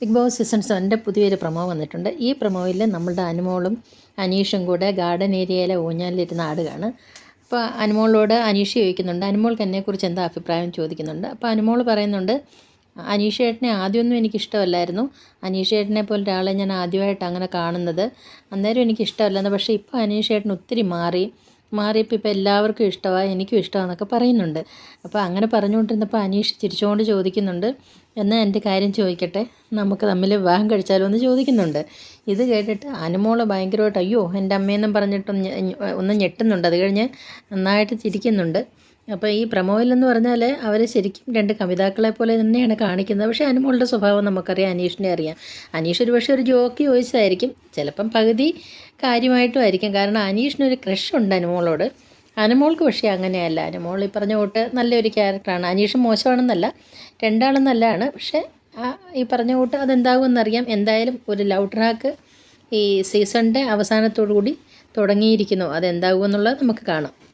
Big boss season സെവന്റെ പുതിയൊരു promo വന്നിട്ടുണ്ട്. ഈ പ്രമോയിൽ നമ്മളുടെ അനുമോളും അനീഷും കൂടെ ഗാർഡൻ ഏരിയയിലെ ഊഞ്ഞാലിലിരുന്ന ആടുകയാണ് അപ്പോൾ അനുമോളോട് അനീഷ് ചോദിക്കുന്നുണ്ട് അനുമോൾക്ക് എന്നെക്കുറിച്ച് എന്താ അഭിപ്രായം? ചോദിക്കുന്നുണ്ട്. അപ്പോൾ അനുമോൾ പറയുന്നുണ്ട് അനീഷ് ഏട്ടനെ ആദ്യമൊന്നും എനിക്കിഷ്ടമല്ലായിരുന്നു. അനീഷ് ഏട്ടനെ പോലെ ഒരാളെ ഞാൻ ആദ്യമായിട്ട് അങ്ങനെ കാണുന്നത്. അന്നേരം എനിക്കിഷ്ടമല്ലായിരുന്നു പക്ഷേ ഇപ്പോൾ അനീഷ് ഏട്ടൻ ഒത്തിരി മാറി. മാറിയപ്പോൾ ഇപ്പോൾ എല്ലാവർക്കും ഇഷ്ടമായി എനിക്കും ഇഷ്ടമാണെന്നൊക്കെ പറയുന്നുണ്ട്. അപ്പോൾ അങ്ങനെ പറഞ്ഞുകൊണ്ടിരുന്നപ്പോൾ അനീഷ് ചിരിച്ചുകൊണ്ട് ചോദിക്കുന്നുണ്ട്. എന്നാൽ എന്റെ കാര്യം ചോദിക്കട്ടെ? നമുക്ക് തമ്മിൽ വിവാഹം കഴിച്ചാലോ എന്ന് ചോദിക്കുന്നുണ്ട്. ഇത് കേട്ടിട്ട് അനുമോൾ ഭയങ്കരമായിട്ട് അയ്യോ എന്റെ അമ്മയെന്നും ഞെ- ഒന്ന് ഞെട്ടുന്നുണ്ട്. അത് കഴിഞ്ഞ് നന്നായിട്ട് ചിരിക്കുന്നുണ്ട്. അപ്പോൾ ഈ പ്രമോയിലെന്ന് പറഞ്ഞാൽ അവർ ശരിക്കും രണ്ട് കവിതാക്കളെ പോലെ തന്നെയാണ് കാണിക്കുന്നത്. പക്ഷേ അനുമോളുടെ സ്വഭാവം നമുക്കറിയാം അനീഷിനെ അറിയാം. അനീഷ് ഒരു പക്ഷേ ഒരു ജോക്കി ചോദിച്ചതായിരിക്കും ചിലപ്പം പകുതി കാര്യമായിട്ടും ആയിരിക്കും. കാരണം അനീഷിനൊരു ക്രഷ് ഉണ്ട് അനുമോളോട്. അനുമോൾക്ക് പക്ഷേ അങ്ങനെയല്ല. അനുമോൾ ഈ പറഞ്ഞ കൂട്ട് നല്ലൊരു ക്യാരക്ടറാണ്. അനീഷ് മോശമാണെന്നല്ല രണ്ടാളും പക്ഷേ ഈ പറഞ്ഞ കൂട്ട് അതെന്താകുമെന്നറിയാം. എന്തായാലും ഒരു ലവ് ട്രാക്ക് ഈ സീസണിന്റെ അവസാനത്തോടു കൂടി തുടങ്ങിയിരിക്കുന്നു. അതെന്താകുമെന്നുള്ളത് നമുക്ക് കാണാം.